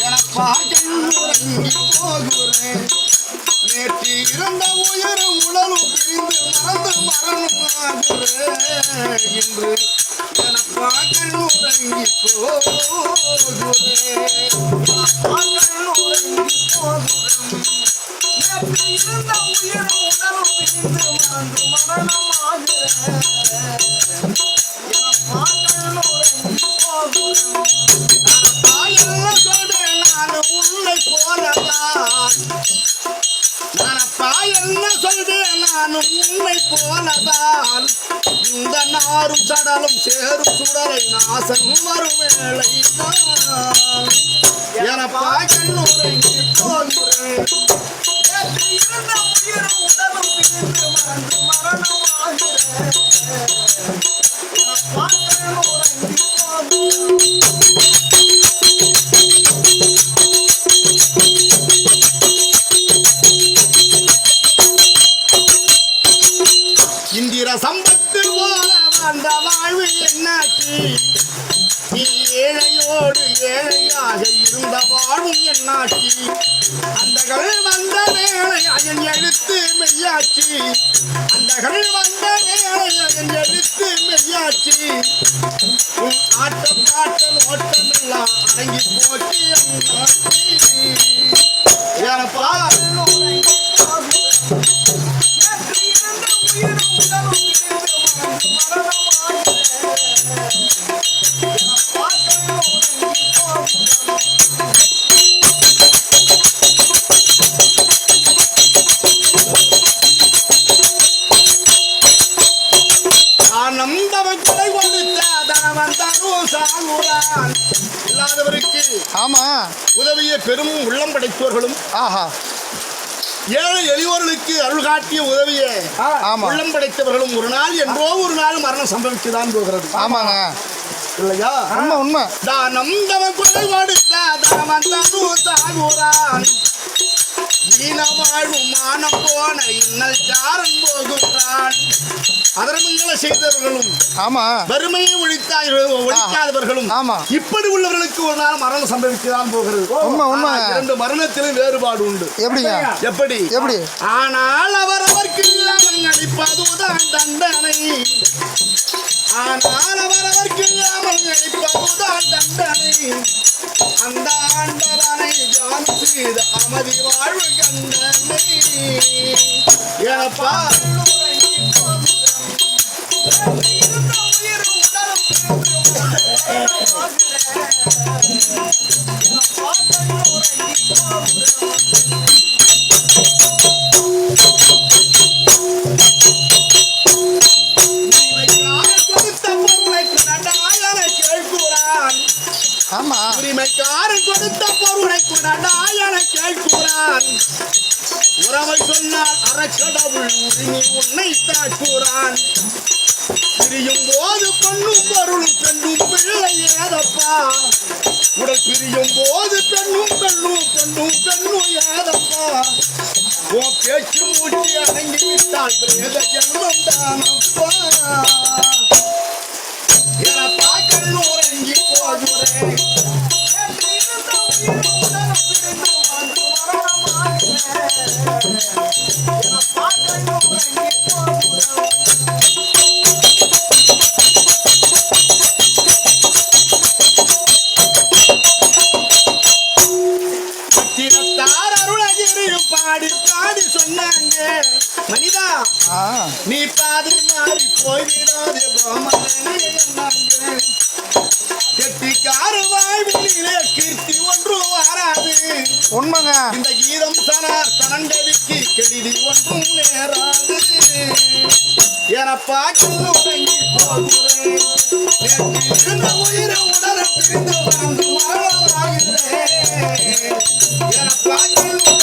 எனப்பா கண்ணுறங்கி போகிறேன் நேற்று இருந்த உயிரும் உடலும் பிரிந்து மறந்து மரணமாகிறேன் இன்று எனப்பா கண்ணுறங்கி போகிறேன் கண்ணுறங்கி போகிறேன் நேற்று இருந்த உயிரும் உடலும் பிரிந்து மறந்து மரணமாகிறேன் என்ன சொல்றேன் நான் உண்மை போலதான். இந்த நாரும் சடலும் சேரும் சுடலை நாசம் வரும் வேளைதான். எனப்பா கண்ணுறங்கி போகிறேன் உடலும் பிரிந்து மறந்து மரணமாகிறேன் சம்பத்து போல வந்த வாழ்வு என்னாச்சு? நீ ஏழையோடு ஏழையாக இருந்த வாழ்வும் என்னாச்சு? அந்தகள் வந்த வேலை அயன் எழுத்து மெய்யாச்சு. அந்தகள் வந்த வேலை அயன் எழுத்து மெய்யாச்சு. உன் ஆட்டம் பாட்டம் ஓட்டம் எல்லாம் அடங்கி போச்சு என்னாச்சு இல்லாதவருக்கு ஆமா. உதவிய பெரும் உள்ளம் படைத்தவர்களும் ஆஹா. ஏழை எளியோர்களுக்கு அருள் காட்டிய உதவிய ஆமா. உள்ளம் படைத்தவர்களும் ஒரு நாள் என்றோ ஒரு நாள் மரணம் சம்பவிச்சுதான் போகிறது. ஆமாங்க. இல்லையா? உண்மை உண்மை. தானம் தவன் கொலை கொடுத்த சாகுறான் ஈன வாழ்வும் மானம் போன இன்னல் சாரன் போகுறான் அதர்மங்களை செய்தவர்களும் ஆமா. வறுமையை ஒழிக்காதவர்களும் ஆமா. இப்படி உள்ளவர்களுக்கு ஒரு நாள் மரணம் சம்பவிக்கதான் போகிறது. இரண்டு மரணத்திலும் வேறுபாடு உண்டு. எப்படிங்க? எப்படி? எப்படி? ஆனால் அவரவர்க்கு இல்லாமல் அளிப்பதுதான் தண்டனை. ஆனால் அவரவர்க்கு இல்லாமல் அளிப்பதுதான் தண்டனை. ஏனப்பா? ஆமா. உரிமைக்காரன் கொடுத்த பொருளை கொண்டாயன கேட்கிறான் உறவை சொன்னால் அறக்கடவுள் உரிமை உன்னை தாக்குறான் பிரியும் போது பண்ணும் பொருளும் பெண்ணும் பிள்ளை ஏதப்பா. உடல் பிரியும் போது பெண்ணும் பெண்ணும் பெண்ணும் பெண்ணும் ஏதப்பா. ஓ பேச்சு மூச்சு அடங்கி விட்டால் பிரேத ஜென்மம் தானப்பா எனப்பா கண்ணூரங்கி போகிறேன் பாடி பாடி சொன்னாங்க. மனிதா நீ பாதி மாறி போய்விடாதே போமனே உண்மைங்க. இந்த கீதம் சனார் தனண்டவிக்கு கெடிதி ஒன்றும் நேராது. என பாட்டு கண்ணுறங்கி போகிறேன். இருந்த உயிரை உடல பிரிந்து வாழ்ந்து மரணமாகிறேன். என பாட்டு